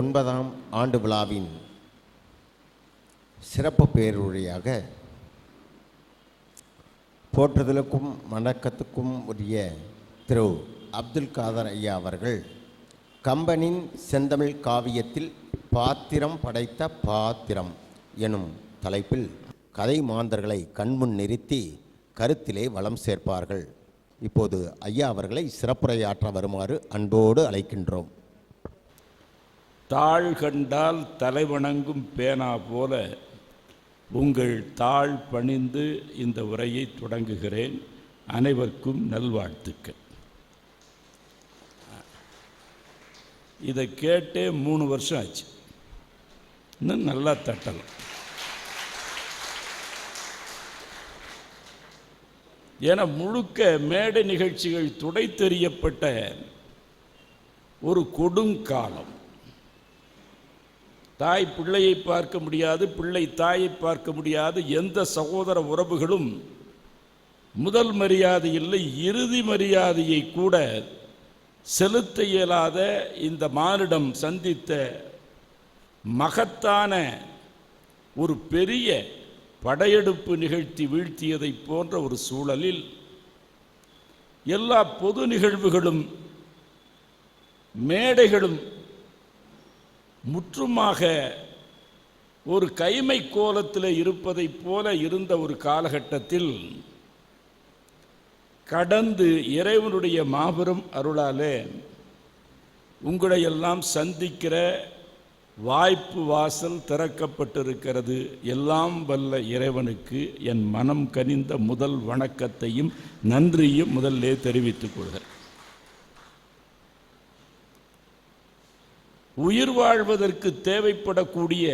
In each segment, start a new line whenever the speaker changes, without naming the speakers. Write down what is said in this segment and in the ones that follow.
ஒன்பதாம் ஆண்டு விழாவின் சிறப்பு பேருரையாக போற்றுதலுக்கும் வணக்கத்துக்கும் உரிய திரு அப்துல் காதர் ஐயா அவர்கள் கம்பனின் செந்தமிழ் காவியத்தில் பாத்திரம் படைத்த பாத்திரம் எனும் தலைப்பில் கதை மாந்தர்களை கண்முன் நிறுத்தி கருத்திலே வளம் சேர்ப்பார்கள். இப்போது ஐயா அவர்களை சிறப்புரையாற்ற வருமாறு அன்போடு அழைக்கின்றோம்.
தாழ் கண்டால் தலைவணங்கும் பேனா போல உங்கள் தாழ் பணிந்து இந்த உரையை தொடங்குகிறேன். அனைவருக்கும் நல்வாழ்த்துக்கள். இதை கேட்டே மூணு வருஷம் ஆச்சு. இன்னும் நல்லா தட்டலாம். என முழுக்க மேடை நிகழ்ச்சிகள் துடை தெரியப்பட்ட ஒரு கொடுங்காலம். தாய் பிள்ளையை பார்க்க முடியாது பிள்ளை தாயை பார்க்க முடியாது. எந்த சகோதர உறவுகளும் முதல் மரியாதை இல்லை இறுதி மரியாதையை கூட செலுத்த இயலாத இந்த மானிடம் சந்தித்த மகத்தான ஒரு பெரிய படையெடுப்பு நிகழ்த்தி வீழ்த்தியதைப் போன்ற ஒரு சூழலில் எல்லா பொது நிகழ்வுகளும் மேடைகளும் முற்றுமாக ஒரு கைமை கோலத்தில் இருப்பதைப் போல இருந்த ஒரு காலகட்டத்தில் கடந்து இறைவனுடைய மாபெரும் அருளாலே உங்களையெல்லாம் சந்திக்கிற வாய்ப்பு வாசல் திறக்கப்பட்டிருக்கிறது. எல்லாம் வல்ல இறைவனுக்கு என் மனம் கனிந்த முதல் வணக்கத்தையும் நன்றியும் முதல்லே தெரிவித்துக் கொள்கிறேன். உயிர் வாழ்வதற்கு தேவைப்படக்கூடிய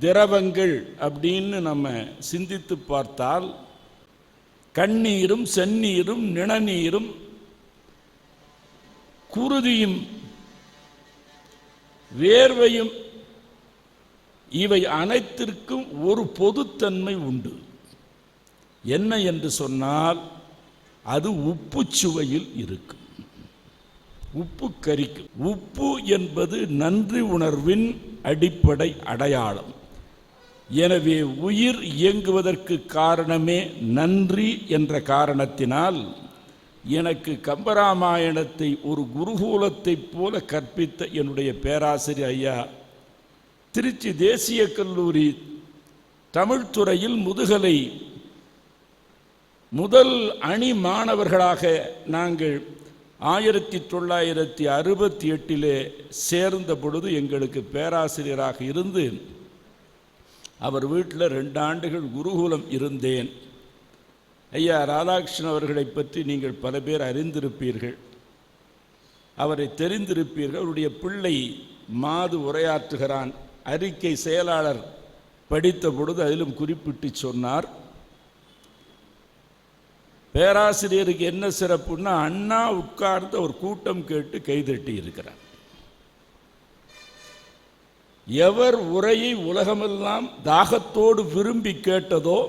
திரவங்கள் அப்படின்னு நம்ம சிந்தித்து பார்த்தால் கண்ணீரும் செந்நீரும் நிணநீரும் குருதியும் வேர்வையும் இவை அனைத்திற்கும் ஒரு பொதுத்தன்மை உண்டு. என்ன என்று சொன்னால் அது உப்பு சுவையில் இருக்கும் உப்பு கரிக்கும். உப்பு என்பது நன்றி உணர்வின் அடிப்படை அடையாளம். எனவே உயிர் இயங்குவதற்கு காரணமே நன்றி என்ற காரணத்தினால் எனக்கு கம்பராமாயணத்தை ஒரு குருகூலத்தைப் போல கற்பித்த என்னுடைய பேராசிரியர் ஐயா திருச்சி தேசிய கல்லூரி தமிழ்துறையில் முதுகலை முதல் அணி மாணவர்களாக நாங்கள் ஆயிரத்தி தொள்ளாயிரத்தி அறுபத்தி எட்டிலே சேர்ந்த பொழுது எங்களுக்கு பேராசிரியராக இருந்து அவர் வீட்டில் ரெண்டு ஆண்டுகள் குருகுலம் இருந்தேன். ஐயா ராதாகிருஷ்ணன் அவர்களை பற்றி நீங்கள் பல பேர் அறிந்திருப்பீர்கள். அவரை தெரிந்திருப்பீர்கள். அவருடைய பிள்ளை மாது உரையாற்றுகிறான். அறிக்கை செயலாளர் படித்த பொழுது அதிலும் குறிப்பிட்டு சொன்னார். பேராசிரியருக்கு என்ன சிறப்புன்னா அண்ணா உட்கார்ந்து ஒரு கூட்டம் கேட்டு கைதட்டி இருக்கிறார். எவர் உரையை உலகமெல்லாம் தாகத்தோடு விரும்பி கேட்டதோ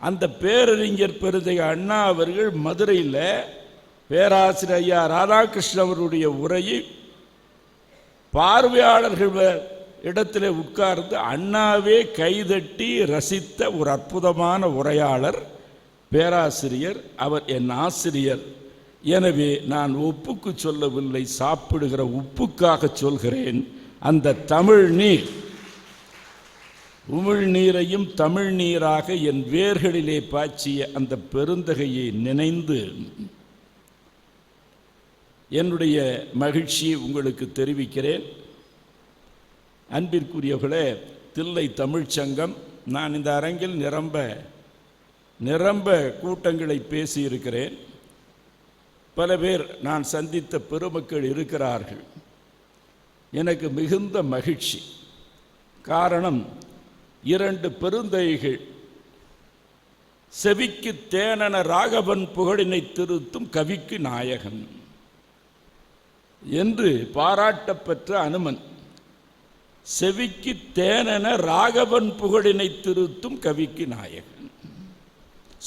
அந்த பேரறிஞர் பெருதை அண்ணா அவர்கள் மதுரையில் பேராசிரியர் ஐயா ராதாகிருஷ்ணன் அவருடைய உரையை பார்வையாளர்கள் இடத்தில் உட்கார்ந்து அண்ணாவே கைதட்டி ரசித்த ஒரு அற்புதமான உரையாளர் பேராசிரியர் அவர் என் ஆசிரியர். எனவே நான் உப்புக்கு சொல்லவில்லை சாப்பிடுகிற உப்புக்காக சொல்கிறேன். அந்த தமிழ் நீர் உமிழ் நீரையும் தமிழ் நீராக என் வேர்களிலே பாய்ச்சிய அந்த பெருந்தகையை நினைந்து என்னுடைய மகிழ்ச்சியை உங்களுக்கு தெரிவிக்கிறேன். அன்பிற்குரியவர்களே தில்லை தமிழ்ச்சங்கம் நான் இந்த அரங்கில் நிரம்ப நிரம்ப கூட்டங்களை பேசியிருக்கிறேன். பல பேர் நான் சந்தித்த பெருமக்கள் இருக்கிறார்கள். எனக்கு மிகுந்த மகிழ்ச்சி. காரணம் இரண்டு பெருந்தைகள் செவிக்கு தேனன ராகவன் புகழினை திருத்தும் கவிக்கு நாயகன் என்று பாராட்டப்பெற்ற அனுமன். செவிக்கு தேனென ராகவன் புகழினை திருத்தும் கவிக்கு நாயகன்.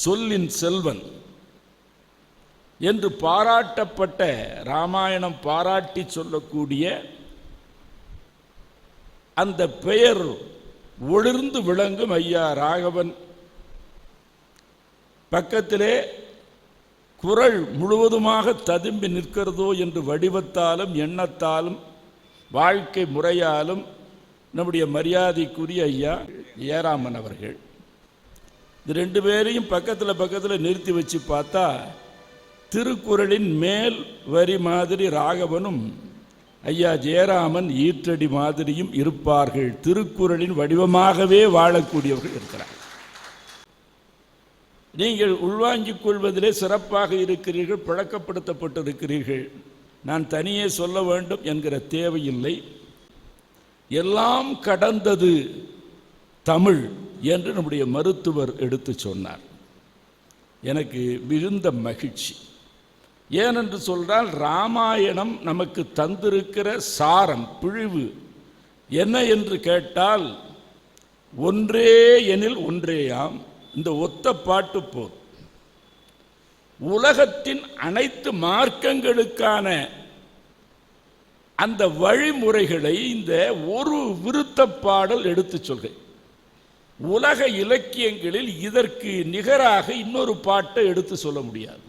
சொல்லின் செல்வன் என்று பாராட்டப்பட்ட ராமாயணம் பாராட்டி சொல்லக்கூடிய அந்த பெயர் ஒளிர்ந்து விளங்கும் ஐயா ராகவன். பக்கத்திலே குரல் முழுவதுமாக ததும்பி நிற்கிறதோ என்று வடிவத்தாலும் எண்ணத்தாலும் வாழ்க்கை முறையாலும் நம்முடைய மரியாதைக்குரிய ஐயா ஏராமன் அவர்கள். இது ரெண்டு பேரையும் பக்கத்தில் பக்கத்தில் நிறுத்தி வச்சு பார்த்தா திருக்குறளின் மேல் வரி மாதிரி ராகவனும் ஐயா ஜெயராமன் ஈற்றடி மாதிரியும் இருப்பார்கள். திருக்குறளின் வடிவமாகவே வாழக்கூடியவர்கள் இருக்கிறார். நீங்கள் உள்வாங்கிக் கொள்வதிலே சிறப்பாக இருக்கிறீர்கள் பழக்கப்படுத்தப்பட்டிருக்கிறீர்கள். நான் தனியே சொல்ல வேண்டும் என்கிற தேவையில்லை. எல்லாம் கடந்தது தமிழ். என்று நம்முடைய மருத்துவர் எடுத்து சொன்னார். எனக்கு மிகுந்த மகிழ்ச்சி. ஏனென்று சொல்றால் ராமாயணம் நமக்கு தந்திருக்கிற சாரம் பிழிவு என்ன என்று கேட்டால் ஒன்றே எனில் ஒன்றேயாம். இந்த ஒத்த பாட்டு போர் உலகத்தின் அனைத்து மார்க்கங்களுக்கான அந்த வழிமுறைகளை இந்த ஒரு விருத்த பாடல் எடுத்து சொல்கிறேன். உலக இலக்கியங்களில் இதற்கு நிகராக இன்னொரு பாட்டை எடுத்து சொல்ல முடியாது.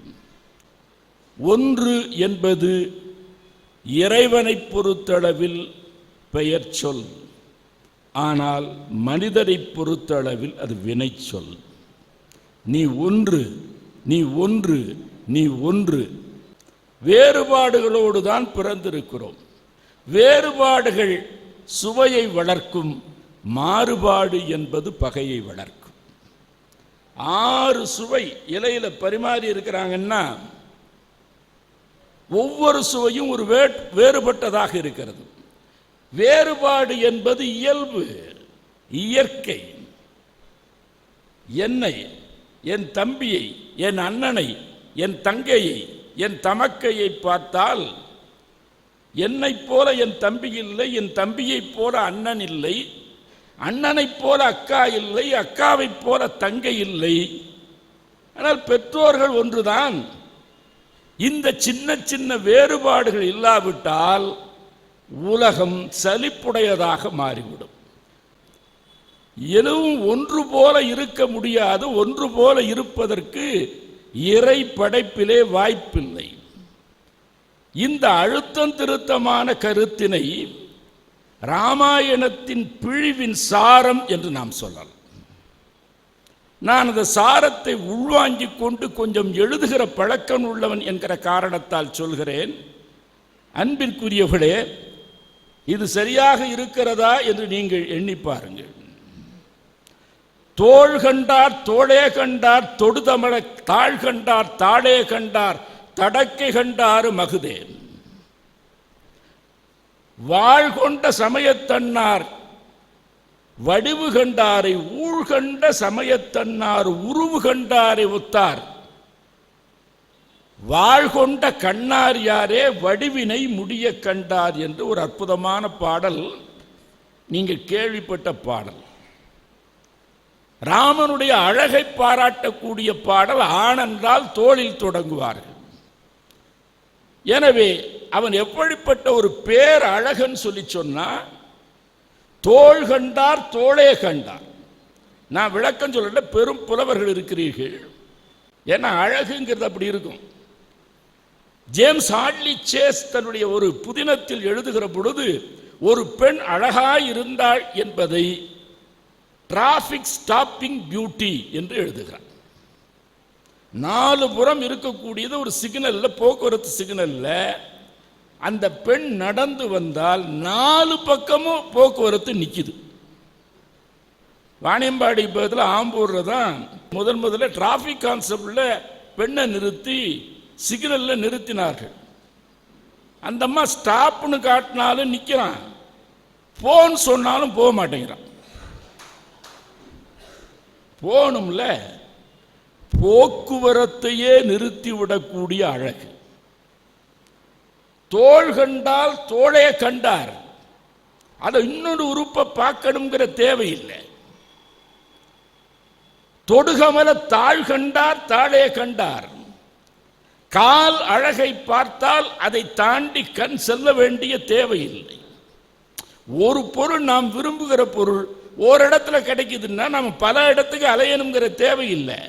ஒன்று என்பது இறைவனை பொறுத்தளவில் பெயர் சொல் ஆனால் மனிதனை பொறுத்தளவில் அது வினை சொல். நீ ஒன்று நீ ஒன்று நீ ஒன்று. வேறுபாடுகளோடு தான் பிறந்திருக்கிறோம். வேறுபாடுகள் சுவையை வளர்க்கும் மாறுபாடு என்பது பகையை வளர்க்கும். ஆறு சுவை இலையில பரிமாறி இருக்கிறாங்கன்னா ஒவ்வொரு சுவையும் ஒரு வே வேறுபட்டதாக இருக்கிறது. வேறுபாடு என்பது இயல்பு இயற்கை. என்னை என் தம்பியை என் அண்ணனை என் தங்கையை என் தமக்கையை பார்த்தால் என்னைப் போல என் தம்பி இல்லை என் தம்பியைப் போல அண்ணன் இல்லை அண்ணனைப் போல அக்கா இல்லை அக்காவைப் போல தங்கை இல்லை. ஆனால் பெற்றோர்கள் ஒன்றுதான். இந்த சின்ன சின்ன வேறுபாடுகள் இல்லாவிட்டால் உலகம் சலிப்புடையதாக மாறிவிடும். எதுவும் ஒன்று போல இருக்க முடியாது ஒன்று போல இருப்பதற்கு இறை படைப்பிலே வாய்ப்பில்லை. இந்த அழுத்தம் திருத்தமான கருத்தினை ராமாயணத்தின் பிழிவின் சாரம் என்று நாம் சொல்லலாம். நான் அந்த சாரத்தை உள்வாங்கிக் கொண்டு கொஞ்சம் எழுதுகிற பழக்கம் உள்ளவன் என்கிற காரணத்தால் சொல்கிறேன். அன்பிற்குரியவர்களே இது சரியாக இருக்கிறதா என்று நீங்கள் எண்ணி பாருங்கள். தோள் கண்டார் தோளே கண்டார் தொடுதமழ தாழ் கண்டார் தாளே கண்டார் தடக்கை கண்டாறு மகுதேன். வாழ்கொண்ட சமயத்தன்னார். வடிவு கண்டாரை ஊழ்கண்ட சமயத்தன்னார் உருவு கண்டாரை ஒத்தார். வாழ்கொண்ட கண்ணார் யாரே வடிவினை முடிய கண்டார் என்று ஒரு அற்புதமான பாடல் நீங்கள் கேள்விப்பட்ட பாடல். ராமனுடைய அழகை பாராட்டக்கூடிய பாடல் ஆனென்றால் தோளில் தொடங்குவார்கள். எனவே அவன் எப்படிப்பட்ட ஒரு பேர் அழகன் சொல்லி சொன்னா தோல் கண்டார் தோளே கண்டார். நான் விளக்கம் சொல்லல பெரும் புலவர்கள் இருக்கிறீர்கள். ஏன்னா அழகுங்கிறது அப்படி இருக்கும். ஜேம்ஸ் ஹார்ட்லி சேஸ் தன்னுடைய ஒரு புதினத்தில் எழுதுகிற பொழுது ஒரு பெண் அழகாய் இருந்தாள் என்பதை டிராஃபிக் ஸ்டாப்பிங் பியூட்டி என்று எழுதுகிறார். நாலு புறம் இருக்கக்கூடியது ஒரு சிக்னல்ல போக்குவரத்து சிக்னல்ல அந்த பெண் நடந்து வந்தால் நாலு பக்கமும் போக்குவரத்து நிற்கிது வாணியம்பாடி பக்கத்தில் ஆம்பூரில் தான் முதன் முதல்ல டிராஃபிக் கான்செப்டில் பெண்ணை நிறுத்தி சிக்னலில் நிறுத்தினார்கள். அந்த அம்மா ஸ்டாப்னு காட்டினாலும் நிற்கிறான் போன்னு சொன்னாலும் போக மாட்டேங்கிறான். போகணும்ல. போக்குவரத்தையே நிறுத்திவிடக்கூடிய அழகு. தோள் கண்டால் தோளே கண்டார். அதை இன்னொரு உறுப்பை பார்க்கணுங்கிற தேவையில்லை. தொடுகமல தாழ் கண்டார் தாழே கண்டார். கால் அழகை பார்த்தால் அதை தாண்டி கண் செல்ல வேண்டிய தேவையில்லை. ஒரு பொருள் நாம் விரும்புகிற பொருள் ஒரு இடத்துல கிடைக்குதுன்னா நம்ம பல இடத்துக்கு அலையணுங்கிற தேவையில்லை.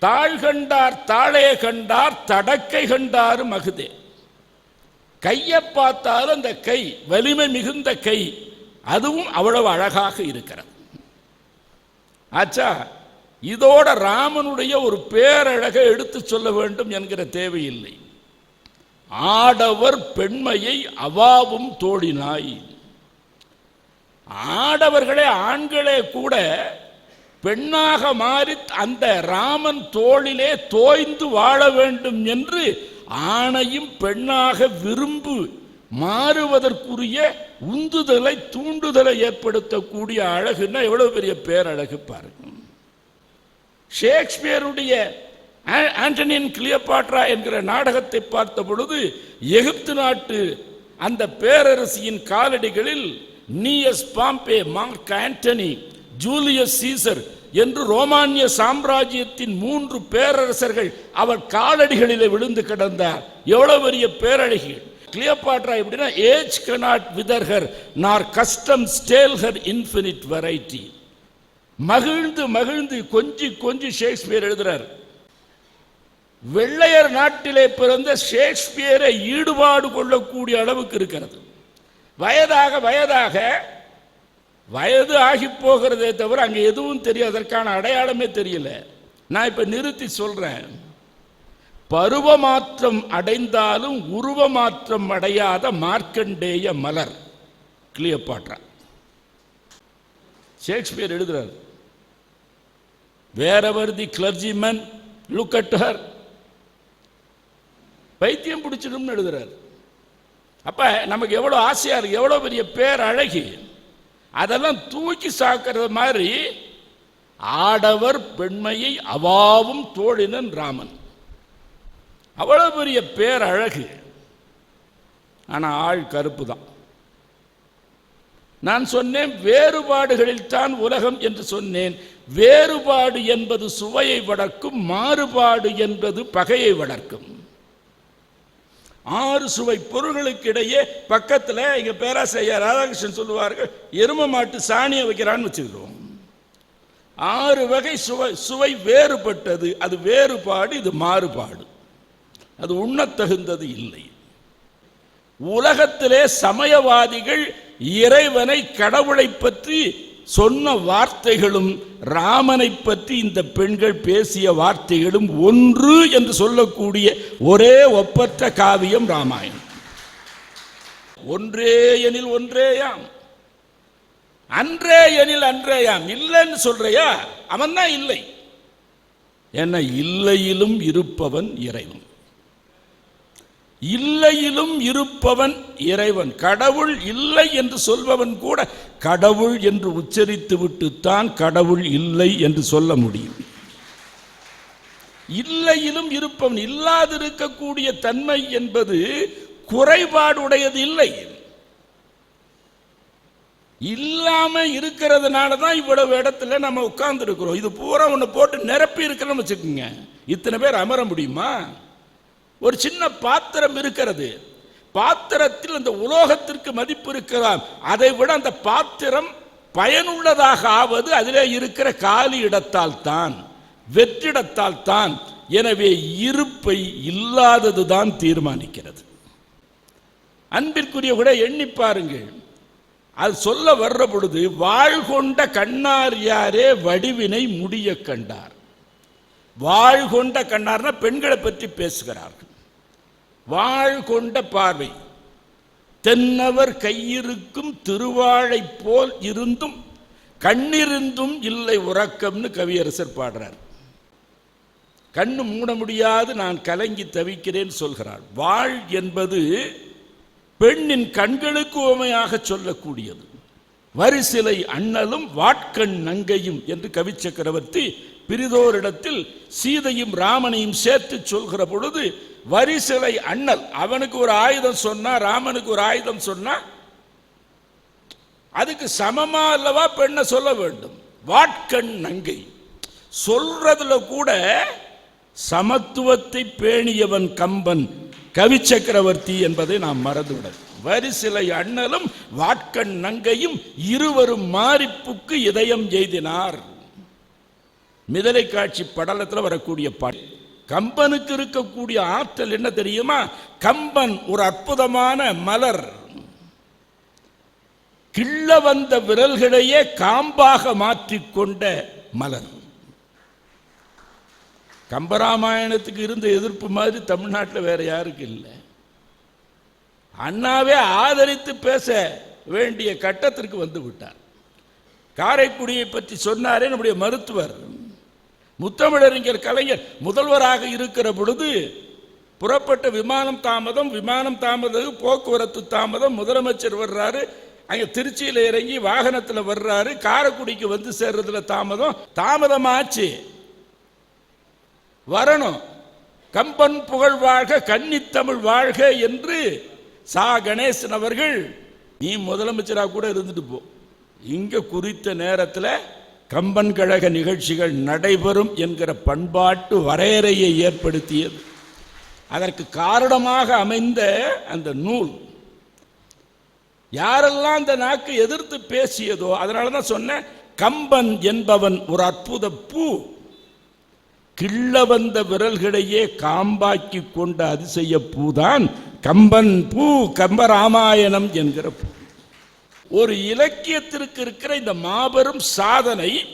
தாழ் கண்டார் தாழே கண்டார் தடக்கை கண்டாரு மகுதே. கையை பார்த்தாலும் அந்த கை வலிமை மிகுந்த கை. அதுவும் அவ்வளவு அழகாக இருக்கிறது. ஆச்சா இதோட ராமனுடைய ஒரு பேரழகை எடுத்து சொல்ல வேண்டும் என்கிற தேவையில்லை. ஆடவர் பெண்மையை அவாவும் தோழினாய் ஆடவர்களே ஆண்களே கூட பெண்ணாக மாறி அந்த ராமன் தோளிலே தோய்ந்து வாழ வேண்டும் என்று ஆணையும் பெண்ணாக விரும்பு மாறுவதற்குரிய உந்துதலை தூண்டுதலை ஏற்படுத்தக்கூடிய அழகுன்னா எவ்வளவு பெரிய பேரழகு பாருங்க. ஷேக்ஸ்பியருடைய ஆ- ஆண்டனியன் கிளியோபாட்ரா என்கிற நாடகத்தை பார்த்த பொழுது எகிப்து நாட்டு அந்த பேரரசியின் காலடிகளில் Gnaeus Pompey Mark Antony Julius Caesar என்று ரோமானிய சாம்ராஜ்யத்தின் மூன்று பேரரசர்கள் அவர் காலடிகளிலே விழுந்து கிடந்தார். எவ்வளவு பெரிய பேரழகிகள் கிளியோபாட்ரா எப்படின்னா age cannot wither her nor custom stale her infinite variety. மகிழ்ந்து மகிழ்ந்து கொஞ்சி கொஞ்சி ஷேக்ஸ்பியர் எழுதுறார். வெள்ளையர் நாட்டிலே பிறந்த ஷேக்ஸ்பியரை ஈடுபாடு கொள்ளக்கூடிய அளவுக்கு இருக்கிறது. வயதாக வயதாக வயது ஆகி போகிறதே தவிர அங்கே எதுவும் தெரியும் அதற்கான அடையாளமே தெரியல. நான் இப்போ நிறுத்தி சொல்கிறேன் பருவ மாற்றம் அடைந்தாலும் உருவ மாற்றம் அடையாத மார்க்கண்டேய மலர். கிளியோபாட்ரா ஷேக்ஸ்பியர் எழுதுறார். Wherever the clergyman look at her. பைத்தியம் பிடிச்சிடும்னு எழுதுறார். அப்ப நமக்கு எவ்வளோ ஆசையா இருக்கு எவ்வளோ பெரிய பேர் அழகி அதெல்லாம் தூக்கி சாக்கிறது மாதிரி ஆடவர் பெண்மையை அவாவும் தோழினன் ராமன். அவ்வளவு பெரிய பேர் அழகு ஆனா ஆள் கருப்பு தான் நான் சொன்னேன் வேறுபாடுகளில் தான் உலகம் என்று சொன்னேன். வேறுபாடு என்பது சுவையை வளர்க்கும் மாறுபாடு என்பது பகையை வளர்க்கும். ஆறு சுவை பொருள்களுக்கு இடையே பக்கத்தில் எங்கள் பேராசிரியர் ராதாகிருஷ்ணன் சொல்லுவார்கள் எரும மாட்டு சாணியை வைக்கிறான்னு வச்சுக்கிறோம். ஆறு வகை சுவை சுவை வேறுபட்டது அது வேறுபாடு இது மாறுபாடு. அது உண்ணத்தகுந்தது இல்லை. உலகத்திலே சமயவாதிகள் இறைவனை கடவுளை பற்றி சொன்ன வார்த்தைகளும் ராமனை பற்றி இந்த பெண்கள் பேசிய வார்த்தைகளும் ஒன்று என்று சொல்லக்கூடிய ஒரே ஒப்பற்ற காவியம் ராமாயணம். ஒன்றே எனில் ஒன்றேயாம். அன்றே எனில் அன்றேயாம். இல்லைன்னு சொல்றியா? அவன் தான் இல்லை. என்ன இல்லையிலும் இருப்பவன் இறைவன். இல்லையிலும் இருப்பவன் இறைவன். கடவுள் இல்லை என்று சொல்பவன் கூட கடவுள் என்று உச்சரித்து விட்டுத்தான் கடவுள் இல்லை என்று சொல்ல முடியும். இல்லையிலும் இருப்பவன் இல்லாதிருக்கக்கூடிய தன்மை என்பது குறைபாடுடையது இல்லை இல்லாம இருக்கிறதுனால தான் இவ்வளவு இடத்துல நம்ம உட்கார்ந்து இருக்கிறோம் இது பூரா ஒன்று போட்டு நிரப்பி இருக்கிறோம்னு வச்சுக்கோங்க. இத்தனை பேர் அமர முடியுமா? ஒரு சின்ன பாத்திரம் இருக்கிறது. பாத்திரத்தில் அந்த உலோகத்திற்கு மதிப்பு இருக்கலாம். அதை விட அந்த பாத்திரம் பயனுள்ளதாக ஆவது அதிலே இருக்கிற காலி இடத்தால் தான். வெற்றிடத்தால் தான். எனவே இருப்பை இல்லாதது தான் தீர்மானிக்கிறது. அன்பிற்குரிய கூட எண்ணி பாருங்கள். அது சொல்ல வர்ற பொழுது வாழ்கொண்ட கண்ணார் யாரே வடிவினை முடிய கண்டார். வாழ்கொண்ட கண்ணார்னா பெண்களை பற்றி பேசுகிறார்கள். வாழ்கொண்ட பார்வை தென்னவர் கையிருக்கும் திருவாழை போல் இருந்தும் கண்ணிருந்தும் இல்லை உறக்கம்னு கவியரசர் பாடுறார். கண்ணு மூட முடியாது நான் கலங்கி தவிக்கிறேன் சொல்கிறாள். வாழ் என்பது பெண்ணின் கண்களுக்கு உமையாக சொல்லக்கூடியது. வரிசிலை அண்ணலும் வாட்கண் நங்கையும் என்று கவி சக்கரவர்த்தி பிரிதோரிடத்தில் சீதையும் ராமனையும் சேர்த்து சொல்கிற பொழுது வரிசிலை அண்ணல் அவனுக்கு ஒரு ஆயுதம் சொன்னா ராமனுக்கு ஒரு ஆயுதம் சொன்னா அதுக்கு சமமா அல்லவா பெண்ணை சொல்ல வேண்டும்? வாட்கண் நங்கை. சொல்றதுல கூட சமத்துவத்தை பேணியவன் கம்பன் கவி சக்கரவர்த்தி என்பதை நாம் மறந்துவிட வரிசிலை அண்ணலும் வாட்கண் நங்கையும் இருவரும் மாரிப்புக்கு இதயம் எய்தினார். மிதலை காட்சி படலத்தில் வரக்கூடிய பாடல். கம்பனுக்கு இருக்கக்கூடிய ஆற்றல் என்ன தெரியுமா? கம்பன் ஒரு அற்புதமான மலர். கிள்ள வந்த விரல்களையே காம்பாக மாற்றிக்கொண்ட மலர். கம்பராமாயணத்துக்கு இருந்த எதிர்ப்பு மாதிரி தமிழ்நாட்டில் வேற யாருக்கு இல்லை? அண்ணாவே ஆதரித்து பேச வேண்டிய கட்டத்திற்கு வந்து விட்டார். காரைக்குடியை பற்றி சொன்னாரே நம்முடைய மருத்துவர். முத்தமிழறிஞர் கலைஞர் முதல்வராக இருக்கிற பொழுது புறப்பட்ட விமானம் தாமதம் விமானம் தாமதம் போக்குவரத்து தாமதம் முதலமைச்சர் வர்றாரு அங்கே திருச்சியில் இறங்கி வாகனத்தில் வர்றாரு காரைக்குடிக்கு வந்து சேர்றதுல தாமதம் தாமதமாச்சு. வரணும். கம்பன் புகழ் வாழ்க கன்னித்தமிழ் வாழ்க என்று சா. கணேசன் அவர்கள் நீ முதலமைச்சராக கூட இருந்துட்டு போ. இங்க குறித்த நேரத்தில் கம்பன் கழக நிகழ்ச்சிகள் நடைபெறும் என்கிற பண்பாட்டு வரையறையை ஏற்படுத்தியது. அதற்கு காரணமாக அமைந்த அந்த நூல் யாரெல்லாம் அந்த நாக்கு எதிர்த்து பேசியதோ அதனால தான் சொன்னேன் கம்பன் என்பவன் ஒரு அற்புத பூ. கிள்ள வந்த விரல்களையே காம்பாக்கி கொண்ட அதிசய பூதான் கம்பன் பூ கம்பராமாயணம் என்கிற பூ. ஒரு இலக்கியத்திற்கு இருக்கிற இந்த மாபெரும் சாதனை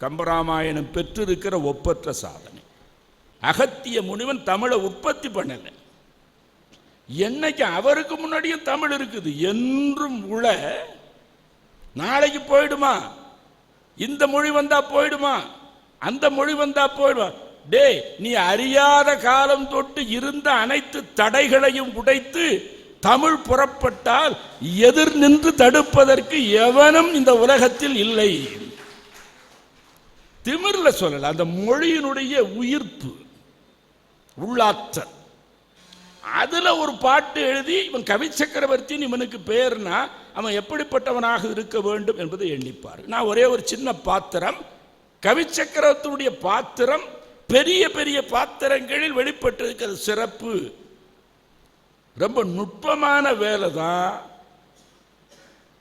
கம்பராமாயணம் பெற்றிருக்கிற ஒப்பற்ற சாதனை. அகத்திய முனிவன் தமிழை உற்பத்தி பண்ணல. என்னைக்கு அவருக்கு முன்னாடியும் தமிழ் இருக்குது. என்றும் உள நாளைக்கு போயிடுமா? இந்த மொழி வந்தா போயிடுமா? அந்த மொழி வந்தா போயிடுமா டேய் நீ அறியாத காலம் தொட்டு இருந்த அனைத்து தடைகளையும் உடைத்து தமிழ் புறப்பட்டால் எதிர் நின்று தடுப்பதற்கு எவனும் இந்த உலகத்தில் இல்லை. திமிர்ல சொல்லல அந்த மொழியினுடைய உயிர்ப்பு உள்ளாற்றல். அதுல ஒரு பாட்டு எழுதி இவன் கவி சக்கரவர்த்தின்னு இவனுக்கு பேர்னா அவன் எப்படிப்பட்டவனாக இருக்க வேண்டும் என்பதை எண்ணிப்பார். நான் ஒரே ஒரு சின்ன பாத்திரம் கவிச்சக்கரவர்த்தியுடைய பாத்திரம் பெரிய பெரிய பாத்திரங்களில் வெளிப்பட்டிருக்கிற சிறப்பு. ரொம்ப நுட்பமான வேலை தான்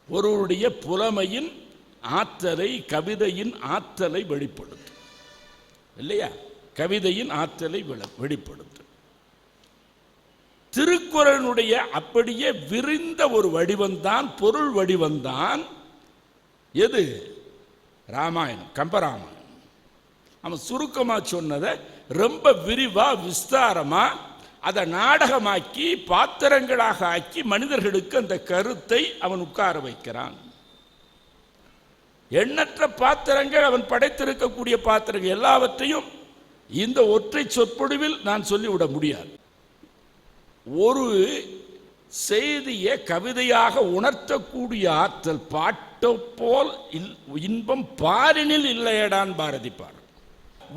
ஒருவருடைய புலமையின் ஆற்றலை கவிதையின் ஆற்றலை வெளிப்படுத்தும். இல்லையா? கவிதையின் ஆற்றலை வெளி- வெளிப்படுத்தும். திருக்குறளுடைய அப்படியே விரிந்த ஒரு வடிவம்தான் பொருள் வடிவம்தான். எது? ராமாயணம் கம்பராமாயணம். அவன் சுருக்கமாக சொன்னதை ரொம்ப விரிவாக விஸ்தாரமாக அதை நாடகமாக்கி பாத்திரங்களாக ஆக்கி மனிதர்களுக்கு அந்த கருத்தை அவன் உட்கார வைக்கிறான். எண்ணற்ற பாத்திரங்கள் அவன் படைத்திருக்கக்கூடிய பாத்திரங்கள் எல்லாவற்றையும் இந்த ஒற்றை சொற்பொழிவில் நான் சொல்லிவிட முடியாது. ஒரு செய்தியை கவிதையாக உணர்த்தக்கூடிய ஆற்றல் பாட்டோ போல் இல்- இன்பம் பாரினில் இல்லையடான் பாரதி பார்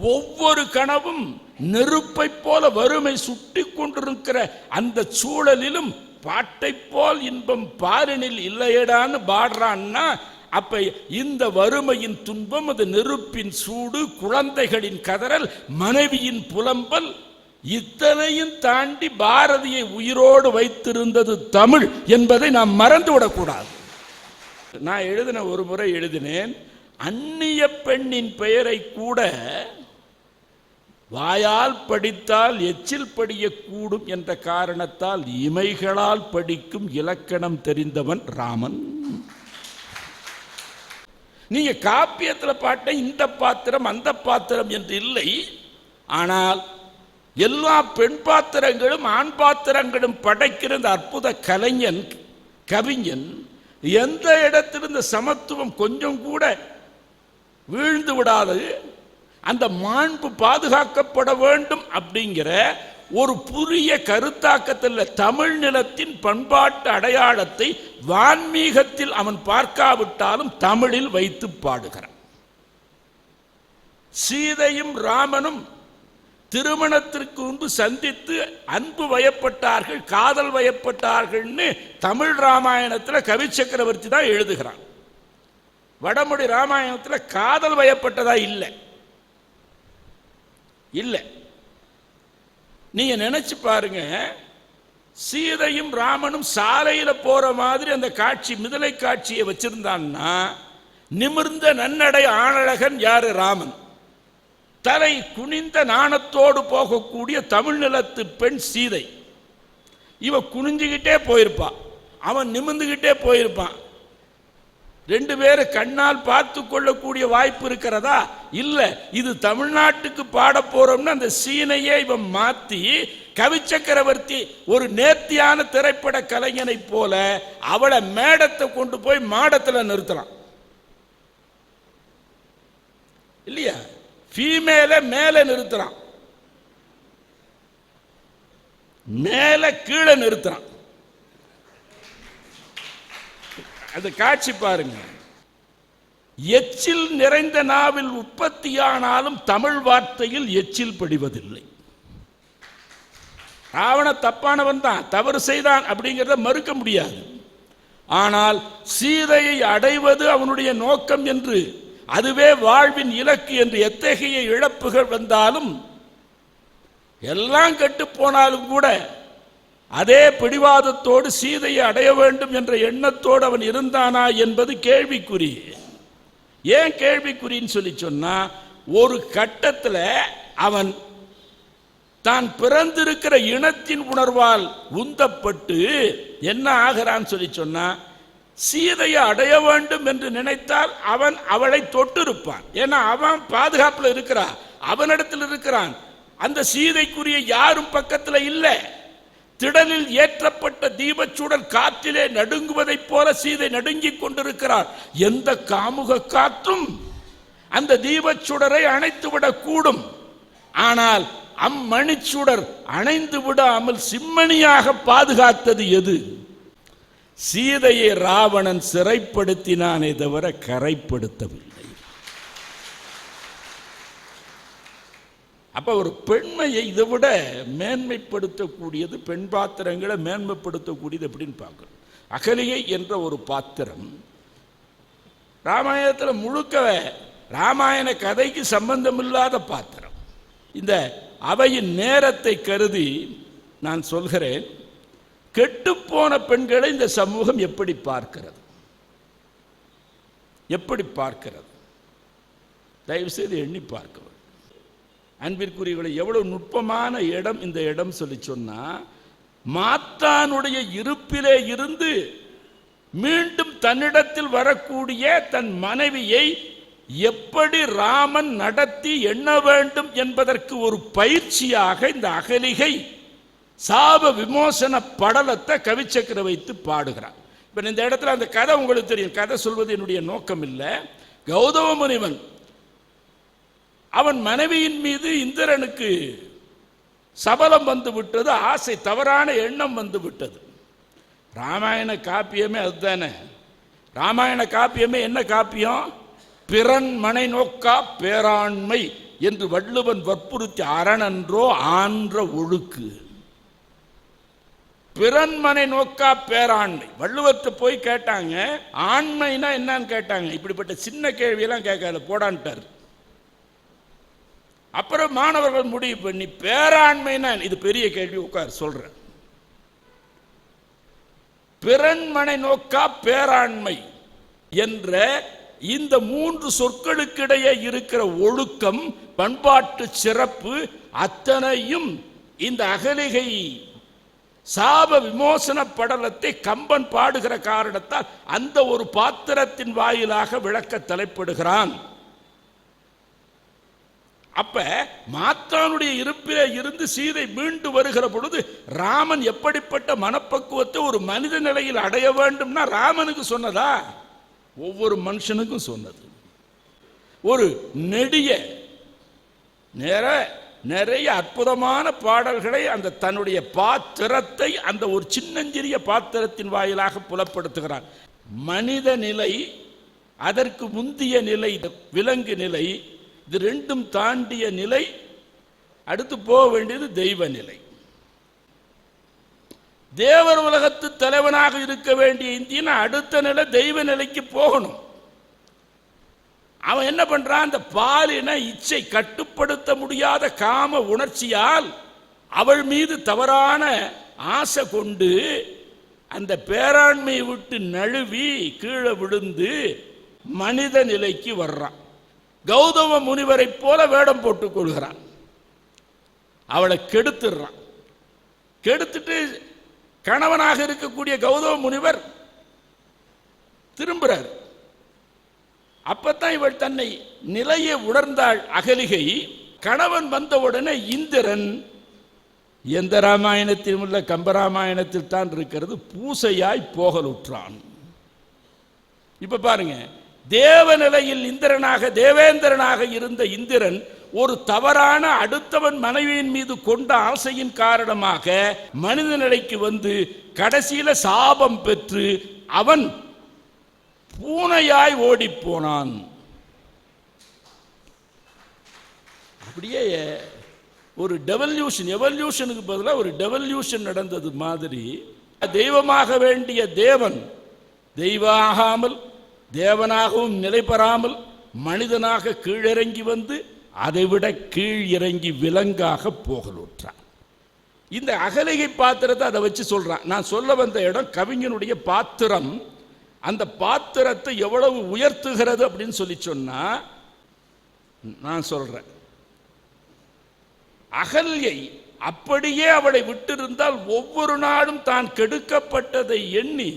ஒவ்வொரு கனவும் நெருப்பை போல வறுமை சுட்டி கொண்டிருக்கிற அந்த சூழலிலும் பாட்டை போல் இன்பம் பாரினில் இல்லையடான்னு பாடுறான்னா அப்ப இந்த வறுமையின் துன்பம் அது நெருப்பின் சூடு குழந்தைகளின் கதறல் மனைவியின் புலம்பல் இத்தனையும் தாண்டி பாரதியை உயிரோடு வைத்திருந்தது தமிழ் என்பதை நாம் மறந்துவிடக்கூடாது. நான் எழுதின ஒரு முறை எழுதினேன் அந்நிய பெண்ணின் பெயரை கூட வாயால் படித்தால் எச்சில் படியக்கூடும் என்ற காரணத்தால் இமைகளால் படிக்கும் இலக்கணம் தெரிந்தவன் ராமன். நீங்க காப்பியத்தில் பாட்ட இந்த பாத்திரம் அந்த பாத்திரம் என்று இல்லை. ஆனால் எல்லா பெண் பாத்திரங்களும் ஆண் பாத்திரங்களும் படைக்கிற இந்த அற்புத கலைஞன் கவிஞன் எந்த இடத்தில் இந்த சமத்துவம் கொஞ்சம் கூட வீழ்ந்து விடாது அந்த மாண்பு பாதுகாக்கப்பட வேண்டும் அப்படிங்கிற ஒரு புதிய கருத்தாக்கத்தில் தமிழ் நிலத்தின் பண்பாட்டு அடையாளத்தை வான்மீகத்தில் அவன் பார்க்காவிட்டாலும் தமிழில் வைத்து பாடுகிறான். சீதையும் ராமனும் திருமணத்திற்கு முன்பு சந்தித்து அன்பு வயப்பட்டார்கள் காதல் வயப்பட்டார்கள்னு தமிழ் ராமாயணத்தில் கவி சக்கரவர்த்தி தான் எழுதுகிறான். வடமொழி ராமாயணத்தில் காதல் வயப்பட்டதா இல்லை. இல்லை. நீங்க நினைச்சு பாருங்க சீதையும் ராமனும் சாலையில் போற மாதிரி அந்த காட்சி மிதலை காட்சியை வச்சிருந்தான்னா நிமிர்ந்த நன்னடை ஆணழகன் யாரு? ராமன். தலை குனிந்த நாணத்தோடு போகக்கூடிய தமிழ்நிலத்து பெண் சீதை. இவ குனிஞ்சுக்கிட்டே போயிருப்பான் அவன் நிமிந்துக்கிட்டே போயிருப்பான். ரெண்டு பேரும் கண்ணால் பார்த்து கொள்ளக்கூடிய வாய்ப்பு இருக்கிறதா? இல்லை இது தமிழ்நாட்டுக்கு பாட போறோம்னு அந்த சீனையே இவன் மாற்றி கவி சக்கரவர்த்தி ஒரு நேர்த்தியான திரைப்பட கலைஞனை போல அவளை மேடத்தை கொண்டு போய் மாடத்தில் நிறுத்தலாம் இல்லையா? ஃபீமேல மேலே நிறுத்துறான். மேலே கீழே நிறுத்துறான். அந்த காட்சி பாருங்க. எச்சில் நிறைந்த நாவில் உற்பத்தியானாலும் தமிழ் வார்த்தையில் எச்சில் படிவதில்லை. ராவண தப்பானவன் தான் தவறு செய்தான் அப்படிங்கிறத மறுக்க முடியாது. ஆனால் சீதையை அடைவது அவனுடைய நோக்கம் என்று அதுவே வாழ்வின் இலக்கு என்று எத்தகைய இழப்புகள் வந்தாலும் எல்லாம் கெட்டு போனாலும் கூட அதே பிடிவாதத்தோடு சீதையை அடைய வேண்டும் என்ற எண்ணத்தோடு அவன் இருந்தானா என்பது கேள்விக்குறி. ஏன் கேள்விக்குறின்னு சொல்லி சொன்னா ஒரு கட்டத்தில் அவன் தான் பிறந்திருக்கிற இனத்தின் உணர்வால் உந்தப்பட்டு என்ன ஆகிறான்னு சொல்லி சொன்னா சீதையை அடைய வேண்டும் என்று நினைத்தால் அவன் அவளை தொட்டிருப்பான். ஏன்னா அவன் பாதுகாப்பில் இருக்கிறான் அவனிடத்தில் இருக்கிறான். அந்த சீதைக்குரிய யாரும் பக்கத்தில் இல்லை. திடலில் ஏற்றப்பட்ட தீபச்சுடர் காற்றிலே நடுங்குவதைப் போல சீதை நடுங்கிக் கொண்டிருக்கிறார். எந்த காமுக காற்றும் அந்த தீபச்சுடரை அணைத்து விடக்கூடும் ஆனால் அம்மணிச்சுடர் அணைந்து விடாமல் சிம்மணியாக பாதுகாத்தது எது? சீதையை ராவணன் சிறைப்படுத்தினானே தவிர கரைப்படுத்தவில்லை. அப்ப ஒரு பெண்மையை இதை விட மேன்மைப்படுத்தக்கூடியது பெண் பாத்திரங்களை மேன்மைப்படுத்தக்கூடியது எப்படின்னு பார்க்கணும். அகலிகை என்ற ஒரு பாத்திரம் ராமாயணத்தில் முழுக்க ராமாயண கதைக்கு சம்பந்தமில்லாத பாத்திரம். இந்த அவையின் நேரத்தை கருதி நான் சொல்கிறேன் கெட்டுப்போன பெண்களை இந்த சமூகம் எப்படி பார்க்கிறது? எப்படி பார்க்கிறது? தயவு செய்து எண்ணி பார்க்க அன்பிற்குரியவர்களை எவ்வளவு நுட்பமான இடம் இந்த இடம் சொல்லி சொன்னா மாத்தானுடைய இருப்பிலே இருந்து மீண்டும் தன்னிடத்தில் வரக்கூடிய தன் மனைவியை எப்படி ராமன் நடத்தி எண்ண வேண்டும் என்பதற்கு ஒரு பயிற்சியாக இந்த அகலிகை சாப விமோசன படலத்தை கவிச்சக்கர வைத்து பாடுகிறார். இப்போ இந்த இடத்துல அந்த கதை உங்களுக்கு தெரியும். கதை சொல்வது என்னுடைய நோக்கம் இல்லை கௌதம முனிவன் அவன் மனைவியின் மீது இந்திரனுக்கு சபலம் வந்து விட்டது. ஆசை தவறான எண்ணம் வந்து விட்டது. ராமாயண காப்பியமே அதுதானே. ராமாயண காப்பியமே என்ன காப்பியம்? பிறன் மனை நோக்கா பேராண்மை என்று வள்ளுவன் வற்புறுத்தி அரணன்றோ ஆன்ற ஒழுக்கு. பிறன்மனை நோக்கா பேராண்மை. வள்ளுவர்கிட்ட போய் கேட்டாங்க ஆண்மைனா என்னன்னு கேட்டாங்க. இப்படிப்பட்ட சின்ன கேள்வியெல்லாம் கேட்காது போடான்ட்டார். அப்புறம் மாணவர்கள் முடிவு பண்ணி பேராண்மைனா இது பெரிய கேள்வி உட்கார் சொல்றேன். பிறன்மனை நோக்கா பேராண்மை என்ற இந்த மூன்று சொற்களுக்கிடையே இருக்கிற ஒழுக்கம் பண்பாட்டு சிறப்பு அத்தனையும் இந்த அகலிகை சாப விமோசன படலத்தை கம்பன் பாடுகிற காரணத்தால் அந்த ஒரு பாத்திரத்தின் வாயிலாக விளக்க தலைப்படுகிறான். அப்ப மாத்தானுடைய இருப்பிலே இருந்து சீதை மீண்டு வருகிற பொழுது ராமன் எப்படிப்பட்ட மனப்பக்குவத்தை ஒரு மனித நிலையில் அடைய வேண்டும்னா ராமனுக்கு சொன்னதா? ஒவ்வொரு மனுஷனுக்கும் சொன்னது. ஒரு நெடிய நேர நிறைய அற்புதமான பாடல்களை அந்த தன்னுடைய பாத்திரத்தை அந்த ஒரு சின்னஞ்சிறிய பாத்திரத்தின் வாயிலாக புலப்படுத்துகிறார். மனித நிலை அதற்கு முந்திய நிலை விலங்கு நிலை இது ரெண்டும் தாண்டிய நிலை அடுத்து போக வேண்டியது தெய்வ நிலை. தேவர் உலகத்து தலைவனாக இருக்க வேண்டிய இந்தியன் அடுத்த நிலை தெய்வ நிலைக்கு போகணும். அவன் என்ன பண்றான்? அந்த பாலின இச்சை கட்டுப்படுத்த முடியாத காம உணர்ச்சியால் அவள் மீது தவறான ஆசை கொண்டு அந்த பேராண்மையை விட்டு நழுவி கீழே விழுந்து மனித நிலைக்கு வர்றான். கௌதம முனிவரைப் போல வேடம் போட்டுக் கொள்கிறான். அவளை கெடுத்துடுறான். கெடுத்துட்டு கணவனாக இருக்கக்கூடிய கௌதம முனிவர் திரும்புகிறார் அப்பத்தான் இவள் தன்னை நிலையை உணர்ந்தாள் அகலிகை. கணவன் வந்தவுடனே இந்திரன். எந்த ராமாயணத்திலும் உள்ள கம்பராமாயணத்தில் தான் இருக்கிறது பூசையாய் போகலுற்றான் இப்ப பாருங்க தேவநிலையில் இந்திரனாக தேவேந்திரனாக இருந்த இந்திரன் ஒரு தவறான அடுத்தவன் மனைவியின் மீது கொண்ட ஆசையின் காரணமாக மனித நிலைக்கு வந்து கடைசியில சாபம் பெற்று அவன் பூனையாய் ஓடிப்போனான். அப்படியே ஒரு டெவல்யூஷன் எவல்யூஷனுக்கு பதிலாக ஒரு டெவல்யூஷன் நடந்தது மாதிரி தெய்வமாக வேண்டிய தேவன் தெய்வாகாமல் தேவனாகவும் நிலை பெறாமல் மனிதனாக கீழிறங்கி வந்து அதைவிட கீழ் இறங்கி விலங்காக போகலூற்றான் இந்த அகலிகை பாத்திரத்தை அதை வச்சு சொல்கிறான் நான் சொல்ல வந்த இடம் கவிஞனுடைய பாத்திரம். அந்த பாத்திரத்தை எவ்வளவு உயர்த்துகிறது அப்படின்னு சொல்லி சொன்னா நான் சொல்றேன். அகல்யை அப்படியே அவளை விட்டிருந்தால் ஒவ்வொரு நாளும் தான் கெடுக்கப்பட்டதை எண்ணி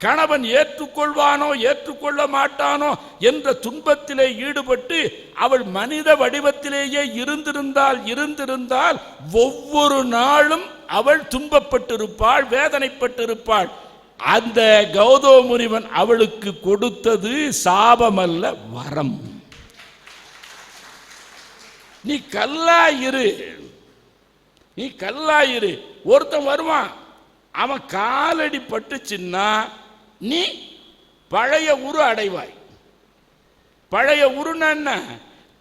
கணவன் ஏற்றுக்கொள்வானோ ஏற்றுக்கொள்ள மாட்டானோ என்ற துன்பத்திலே ஈடுபட்டு அவள் மனித வடிவத்திலேயே இருந்திருந்தால் இருந்திருந்தால் ஒவ்வொரு நாளும் அவள் துன்பப்பட்டிருப்பாள் வேதனைப்பட்டிருப்பாள். அந்த கௌதம முனிவன் அவளுக்கு கொடுத்தது சாபமல்ல வரம். நீ கல்லாயிரு நீ கல்லாயிரு ஒருத்தன் வருவான். அவன் காலடி பட்டுச்சுன்னா நீ பழைய உரு அடைவாய். பழைய உருன்னா என்ன?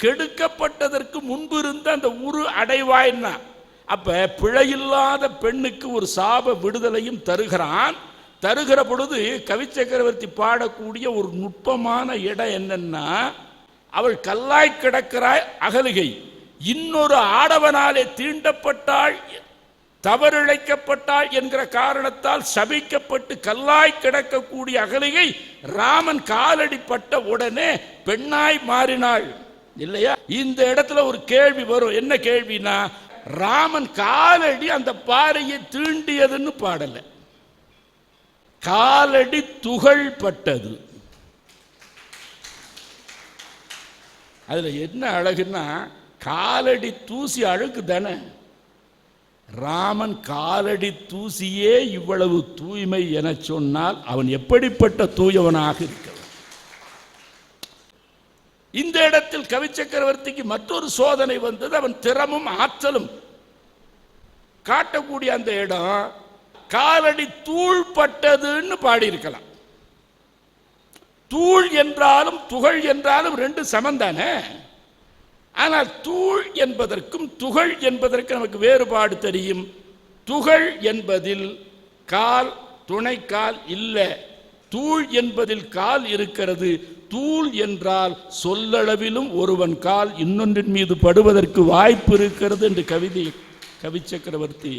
கெடுக்கப்பட்டதற்கு முன்பு இருந்த அந்த உரு அடைவாய்னா அப்ப பிழையில்லாத பெண்ணுக்கு ஒரு சாப விடுதலையும் தருகிறான். தருகிற பொழுது கவிச்சக்கரவர்த்தி பாடக்கூடிய ஒரு நுட்பமான இடம் என்னன்னா அவள் கல்லாய் கிடக்கிறாய் அகலுகை. இன்னொரு ஆடவனாலே தீண்டப்பட்டாள் தவறிழைக்கப்பட்டாள் என்கிற காரணத்தால் சபிக்கப்பட்டு கல்லாய் கிடக்கக்கூடிய அகலிகை ராமன் காலடிப்பட்ட உடனே பெண்ணாய் மாறினாள். இல்லையா? இந்த இடத்துல ஒரு கேள்வி வரும். என்ன கேள்வினா ராமன் காலடி அந்த பாறையை தீண்டியதுன்னு பாடலை. காலடி துகள் பட்டது அதில் என்ன அழகுன்னா காலடி தூசி அழுக்கு தானே ராமன் காலடி தூசியே இவ்வளவு தூய்மை என சொன்னால் அவன் எப்படிப்பட்ட தூயவனாக இருக்கிறான்? இந்த இடத்தில் கவிச்சக்கரவர்த்திக்கு மற்றொரு சோதனை வந்தது. அவன் திறமும் ஆற்றலும் காட்டக்கூடிய அந்த இடம் காலடி தூள் பட்டதுன்னு பாடியிருக்கலாம். தூள் என்றாலும் துகள் என்றாலும் ரெண்டு சமந்தானே ஆனால் தூள் என்பதற்கும் துகள் என்பதற்கு நமக்கு வேறுபாடு தெரியும். துகள் என்பதில் கால் துணைக்கால் இல்லை. தூள் என்பதில் கால் இருக்கிறது. தூள் என்றால் சொல்லளவிலும் ஒருவன் கால் இன்னொன்றின் மீது படுவதற்கு வாய்ப்பு இருக்கிறது என்று கவிதை கவி சக்கரவர்த்தி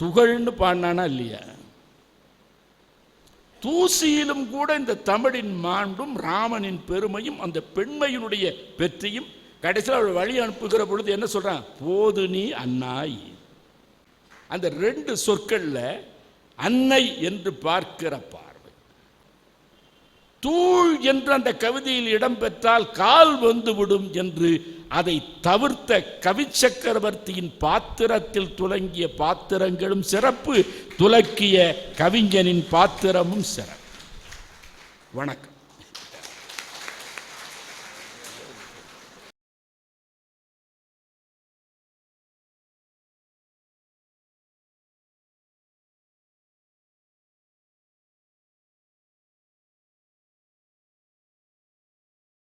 துகள்னு பாடினானா இல்லையா? தூசியிலும் கூட இந்த தமிழின் மாண்பும் ராமனின் பெருமையும் அந்த பெண்மையினுடைய வெற்றியும் கடைசியில் அவள் வழி அனுப்புகிற பொழுது என்ன சொல்றான்? போது நீ அன்னாய். அந்த ரெண்டு சொற்கள்ல அன்னை என்று பார்க்கிற பார்வை. தூள் என்று அந்த கவிதையில் இடம்பெற்றால் கால் வந்துவிடும் என்று அதை தவிர்த்த கவிச்சக்கரவர்த்தியின் பாத்திரத்தில் துலங்கிய பாத்திரங்களும் சிறப்பு. துலக்கிய கவிஞனின் பாத்திரமும் சிறப்பு. வணக்கம்.